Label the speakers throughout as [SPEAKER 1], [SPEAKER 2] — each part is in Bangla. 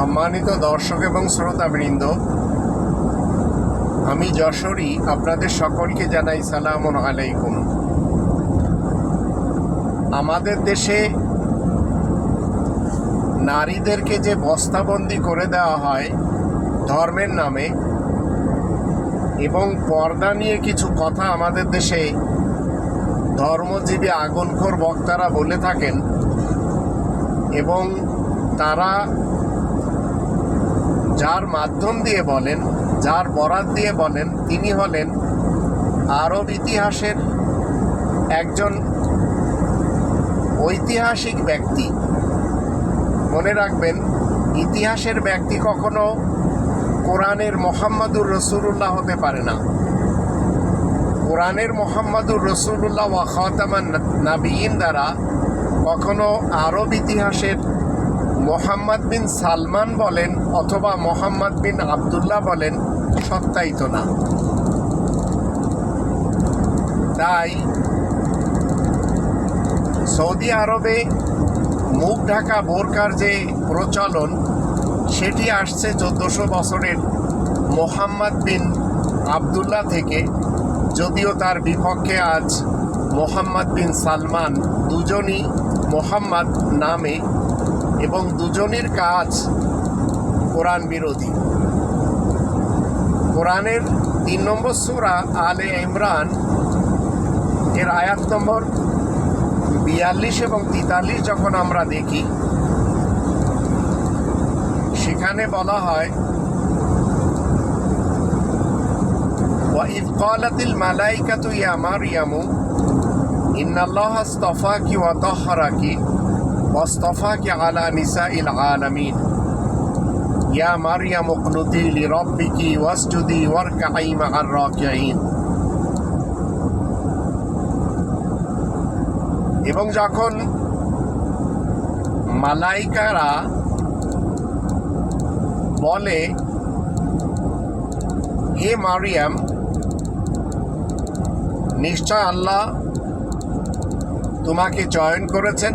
[SPEAKER 1] সম্মানিত দর্শক এবং শ্রোতাবৃন্দ, আমি যশোরী আপনাদের সকলকে জানাই সালাম আলাইকুম। আমাদের দেশে নারীদেরকে যে বস্তাবন্দি করে দেওয়া হয় ধর্মের নামে এবং পর্দা নিয়ে কিছু কথা আমাদের দেশে ধর্মজীবী আগুনখোর বক্তারা বলে থাকেন এবং তারা যার মাধ্যম দিয়ে বলেন, যার বরাত দিয়ে বলেন, তিনি হলেন আরব ইতিহাসের একজন ঐতিহাসিক ব্যক্তি। মনে রাখবেন, ইতিহাসের ব্যক্তি কখনো কোরআনের মোহাম্মদুর রসুল্লাহ হতে পারে না। কোরআনের মোহাম্মদুর রসুল্লাহ ওয়া খাতামান নাবিয়িন দ্বারা কখনো আরব ইতিহাসের মোহাম্মদ বিন সালমান বলেন অথবা মোহাম্মদ বিন আবদুল্লাহ বলেন, সত্যায়িত না। তাই সৌদি আরবে মুখ ঢাকা বোরকার যে প্রচলন, সেটি আসছে চোদ্দোশো বছরের মোহাম্মদ বিন আবদুল্লাহ থেকে। যদিও তার বিপক্ষে আজ মোহাম্মদ বিন সালমান দুজনই মোহাম্মদ নামে এবং দুজনের কাজ কোরআন বিরোধী কোরআনের তিন নম্বর সুরা আলে ইমরান এর আয়াত নম্বর বিয়াল্লিশ এবং তেতাল্লিশ যখন আমরা দেখি সেখানে বলা হয় وإذ قالت الملائكة يا مريم إن الله اصطفاك وطهرك واصطفاك على نساء العالمين يا مريم اقنتي لربك واسجدي واركعي مع الراكعين এবং যখন মালাইকারা বলে হে মারিয়াম নিশ্চয় আল্লাহ তোমাকে চয়ন করেছেন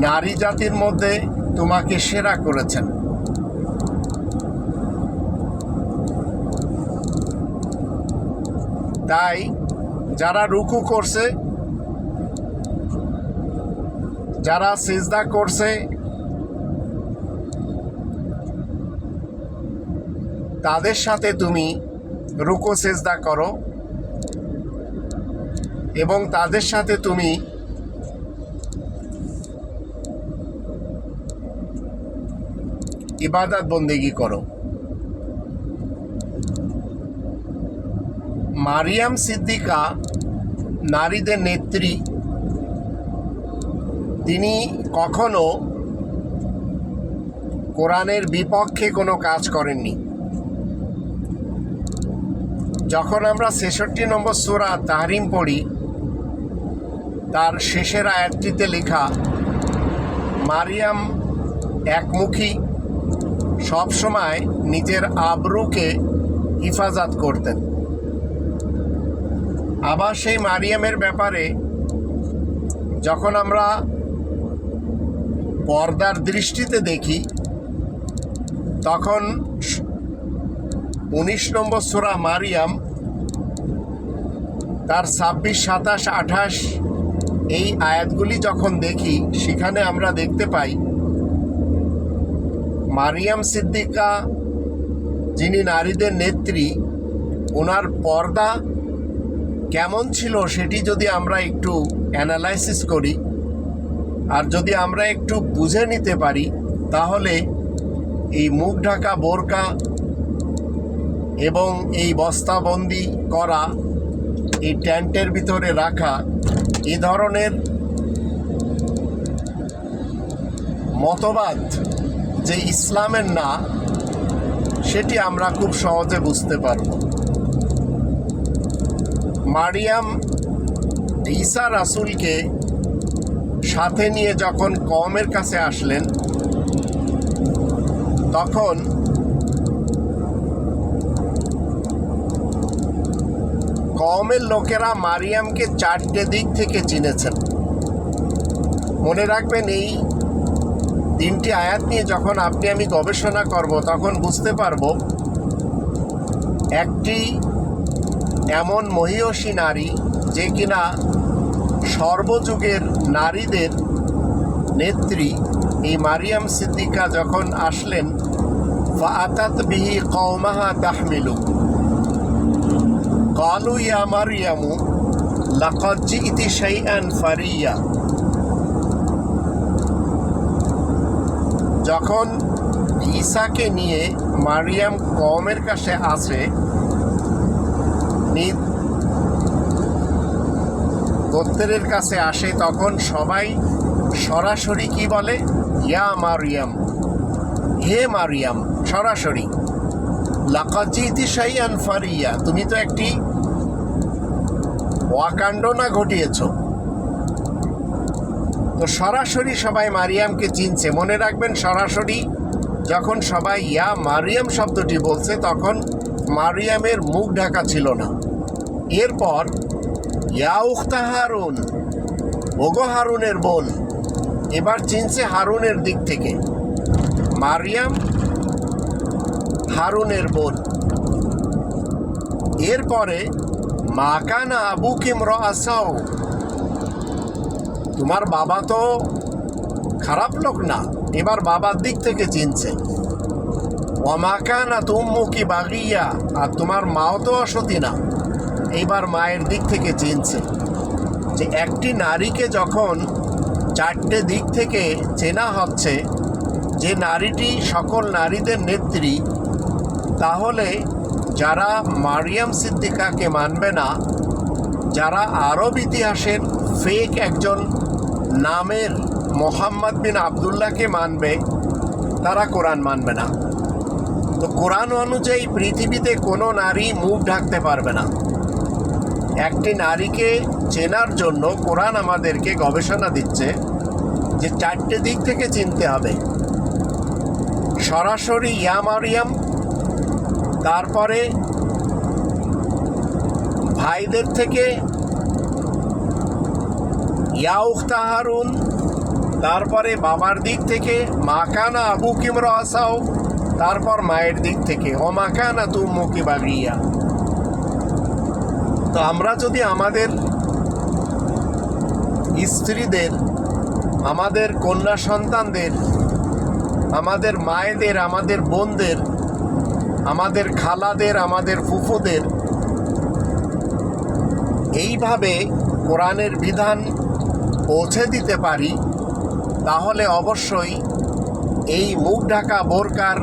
[SPEAKER 1] নারী জাতির মধ্যে তোমাকে সেরা করেছেন। তাই যারা রুকু করছে, যারা সিজদা করছে, তাদের সাথে তুমি রুকু সেজদা করো এবং তাদের সাথে তুমি ইবাদত বন্দেগি করো। মারিয়াম সিদ্দিকা, নারীদের নেত্রী, তিনি কখনো কোরআনের বিপক্ষে কোনো কাজ করেননি। যখন আমরা ছেষট্টি নম্বর সুরা তাহরিম পড়ি, তার শেষের আয়াতটিতে লেখা, মারিয়াম একমুখী সবসময় নিজের আবরুকে হিফাজত করতেন। আবার সেই মারিয়ামের ব্যাপারে যখন আমরা পর্দার দৃষ্টিতে দেখি, তখন উনিশ নম্বর সোরা মারিয়াম তার ছাব্বিশ, সাতাশ, আঠাশ এই আয়াতগুলি যখন দেখি, সেখানে আমরা দেখতে পাই মারিয়াম সিদ্দিকা, যিনি নারীদের নেত্রী, ওনার পর্দা কেমন ছিল সেটি যদি আমরা একটু অ্যানালাইসিস করি, আর যদি আমরা একটু বুঝে নিতে পারি, তাহলে এই মুখ ঢাকা বোরকা এবং এই বস্তাবন্দি করা, এই ট্যান্টের ভিতরে রাখা, এ ধরনের মতবাদ যে ইসলামের না, সেটি আমরা খুব সহজে বুঝতে পারব। মারিয়াম ঈসা রাসুলকে সাথে নিয়ে যখন কমের কাছে আসলেন, তখন কমের লোকেরা মারিয়ামকে চারটে দিক থেকে চিনেছেন। মনে রাখবেন, এই তিনটি আয়াত নিয়ে যখন আপনি আমি গবেষণা করব, তখন বুঝতে পারব একটি এমন মহিয়সী নারী যে কিনা সর্বযুগের নারীদের নেত্রী, এই মারিয়াম সিদ্দিকা যখন আসলেন বিহি কৌমাহা তাহমিলু। কালু ইয়া মারিয়ামু লাকজ্জি ইতি অ্যান্ড ফারিয়া। যখন ঈসাকে নিয়ে মারিয়াম কমের কাছে আসে নিজ গোত্রের কাছে আসে, তখন সবাই সরাসরি কি বলে? ইয়া মারিয়াম। হে মারিয়াম, সরাসরি। লাকাজিতি সাইয়ান ফারিয়া, তুমি তো একটি ওয়াকাণ্ডনা ঘটিয়েছ। তো সরাসরি সবাই মারিয়ামকে চিনছে। মনে রাখবেন সরাসরি যখন সবাই ইয়া মারিয়াম শব্দটি বলছে, তখন মারিয়ামের মুখ ঢাকা ছিল না। এরপর, ইয়া উখতা হারুন, ওগো হারুনের বোন, এবার চিনছে হারুনের দিক থেকে। মারিয়াম হারুনের বোন। এরপরে মাকানা আবু কিম রাসাও তোমার বাবা তো খারাপ লোক না। এবার বাবার দিক থেকে চিনছে। অমাকানা তুম্মু কি বাগিয়া, আর তোমার মাও তো অসতী না। এইবার মায়ের দিক থেকে চিনছে যে একটি নারীকে যখন চারটে দিক থেকে চেনা হচ্ছে, যে নারীটি সকল নারীদের নেত্রী, তাহলে যারা মারিয়াম সিদ্দিকাকে মানবে না, যারা আরব ইতিহাসের ফেক একজন নামের মোহাম্মদ বিন আবদুল্লাহকে মানবে, তারা কোরআন মানবে না। তো কোরআন অনুযায়ী পৃথিবীতে কোনো নারী মুখ ঢাকতে পারবে না। একটি নারীকে চেনার জন্য কোরআন আমাদেরকে গবেষণা দিচ্ছে যে চারটে দিক থেকে চিনতে হবে। সরাসরি ইয়া মারিয়াম, তারপরে ভাইদের থেকে ইয়াউখতা হারুন তারপরে বাবার দিক থেকে, মাকানা আবু কিমর আসাও, তারপর মায়ের দিক থেকে, ও মাকানা তু মুকি বাগিয়া তো আমরা যদি আমাদের স্ত্রীদের, আমাদের কন্যা সন্তানদের, আমাদের মায়েদের, আমাদের বোনদের, আমাদের খালাদের, আমাদের ফুফুদের, এইভাবে কোরআনের বিধান পৌঁছে দিতে পারি, তাহলে অবশ্যই এই মুখ ঢাকা বোরকার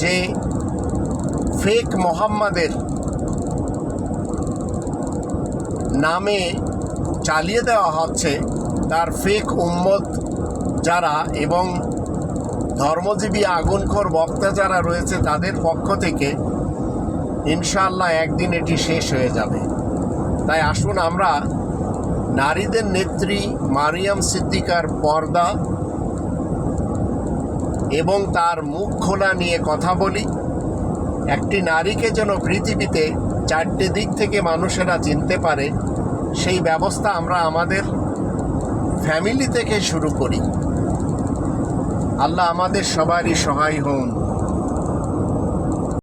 [SPEAKER 1] যে ফেক মোহাম্মদের নামে চালিয়ে দেওয়া হচ্ছে, তার ফেক উম্মত যারা এবং ধর্মজীবী আগুনখোর বক্তা যারা রয়েছে, তাদের পক্ষ থেকে ইনশাআল্লাহ একদিন এটি শেষ হয়ে যাবে। তাই আসুন আমরা নারীদের নেত্রী মারিয়াম সিদ্দিকার পর্দা এবং তার মুখ খোলা নিয়ে কথা বলি। একটি নারীকে যেন পৃথিবীতে চারটে দিক থেকে মানুষেরা চিনতে পারে, সেই ব্যবস্থা আমরা আমাদের ফ্যামিলি থেকে শুরু করি। আল্লাহ আমাদের সবারই সহায় হন।